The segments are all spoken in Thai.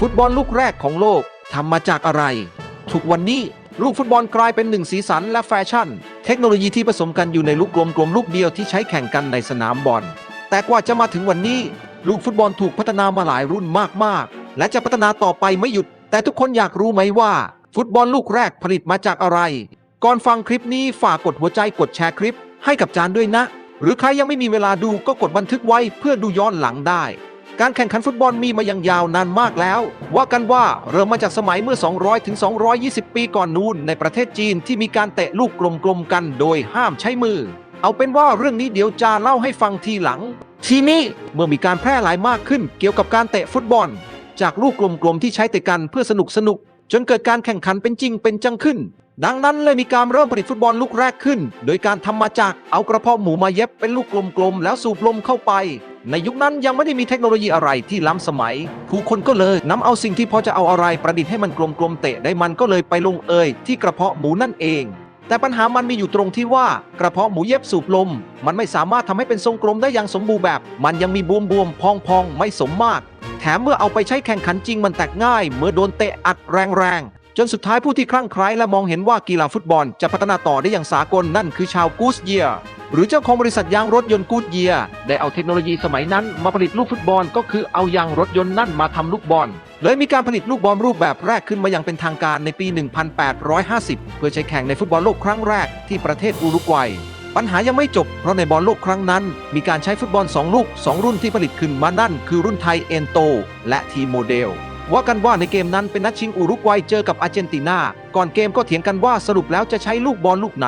ฟุตบอลลูกแรกของโลกทำมาจากอะไร ทุกวันนี้ลูกฟุตบอลกลายเป็นหนึ่งสีสันและแฟชั่น เทคโนโลยีที่ผสมกันอยู่ในลูกกลมๆลูกเดียวที่ใช้แข่งกันในสนามบอล แต่กว่าจะมาถึงวันนี้ ลูกฟุตบอลถูกพัฒนามาหลายรุ่นมากๆ และจะพัฒนาต่อไปไม่หยุด แต่ทุกคนอยากรู้ไหมว่า ฟุตบอลลูกแรกผลิตมาจากอะไร ก่อนฟังคลิปนี้ฝากกดหัวใจกดแชร์คลิป ให้กับจานด้วยนะ หรือใครยังไม่มีเวลาดูก็กดบันทึกไว้เพื่อดูย้อนหลังได้ การแข่งขันฟุตบอลมีมาอย่างยาวนานมากแล้ว ว่ากันว่าเริ่มมาจากสมัยเมื่อ 200 ถึง 220 ปีก่อนนู้นในประเทศจีนที่มีการเตะลูกกลมๆกันโดยห้ามใช้มือ เอาเป็นว่าเรื่องนี้เดี๋ยวจาเล่าให้ฟังทีหลัง ทีนี้เมื่อมีการแพร่หลายมากขึ้นเกี่ยวกับการเตะฟุตบอล จากลูกกลมๆที่ใช้เตะกันเพื่อสนุกสนุกๆจนเกิดการแข่งขันเป็นจริงเป็นจังขึ้น ดังนั้นเลยมีการเริ่มผลิตฟุตบอลลูกแรกขึ้น โดยการทำมาจากเอากระเพาะหมูมาเย็บเป็นลูกกลมๆแล้วสูบลมเข้าไป ในยุคนั้นยังไม่ได้มีเทคโนโลยีอะไรที่ล้ำสมัย ผู้คนก็เลยนำเอาสิ่งที่พอจะเอาอะไรประดิษฐ์ให้มันกลมๆเตะได้มันก็เลยไปลงเอยที่กระเพาะหมูนั่นเอง แต่ปัญหามันมีอยู่ตรงที่ว่ากระเพาะหมูเย็บสูบลม มันไม่สามารถทำให้เป็นทรงกลมได้อย่างสมบูรณ์แบบ มันยังมีบวมบวมๆพองพองๆไม่สมมาตรแถมเมื่อเอาไปใช้แข่งขันจริงมันแตกง่าย เมื่อโดนเตะอัดแรงๆ จนสุดท้ายผู้ที่คลั่งไคล้และมองเห็นว่ากีฬาฟุตบอลจะพัฒนาต่อได้อย่างสากลนั่นคือชาวกูสเยียหรือเจ้าของบริษัทยางรถยนต์กูดเยียได้เอาเทคโนโลยีสมัยนั้นมาผลิตลูกฟุตบอลก็คือเอายางรถยนต์นั่นมาทำลูกบอลเลยมีการผลิตลูกบอลรูปแบบแรกขึ้นมาอย่างเป็นทางการในปี 1850 เพื่อใช้แข่งในฟุตบอลโลกครั้งแรกที่ประเทศอุรุกวัยปัญหายังไม่จบ เพราะในบอลโลกครั้งนั้น มีการใช้ฟุตบอล 2 ลูก 2 รุ่นที่ผลิตขึ้นมานั่นคือรุ่นไทยเอ็นโต และทีโมเดล ว่ากันว่าในเกมนั้นเป็นนัดชิงอุรุกวัยเจอกับอาร์เจนตินา ก่อนเกมก็เถียงกันว่าสรุปแล้วจะใช้ลูกบอลลูกไหน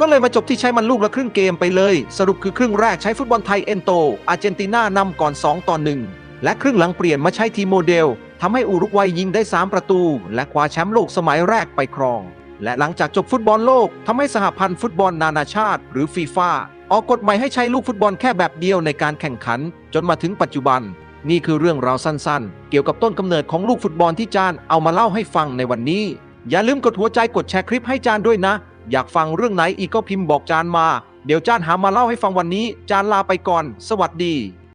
ก็เลยมาจบที่ใช้มันลูกละครึ่งเกมไปเลย สรุปคือครึ่งแรกใช้ฟุตบอลไทยเอ็นโต อาร์เจนตินานำก่อน 2 ต่อ 1 และครึ่งหลังเปลี่ยนมาใช้ทีโมเดลทำให้อุรุกวัยยิงได้ 3 ประตู และคว้าแชมป์โลกสมัยแรกไปครอง และหลังจากจบฟุตบอลโลกทำให้สหพันธ์ฟุตบอลนานาชาติ หรือฟีฟ่าออกกฎหมายให้ใช้ลูกฟุตบอลแค่แบบเดียวในการแข่งขัน จนมาถึงปัจจุบัน นี่คือเรื่องราวสั้นๆ เกี่ยวกับต้นกำเนิดของลูกฟุตบอลที่จานเอามาเล่าให้ฟังในวันนี้ อย่าลืมกดหัวใจกดแชร์คลิปให้จานด้วยนะ อยากฟังเรื่องไหนอีกก็พิมพ์บอกจานมา เดี๋ยวจานหามาเล่าให้ฟังวันนี้ จานลาไปก่อน สวัสดี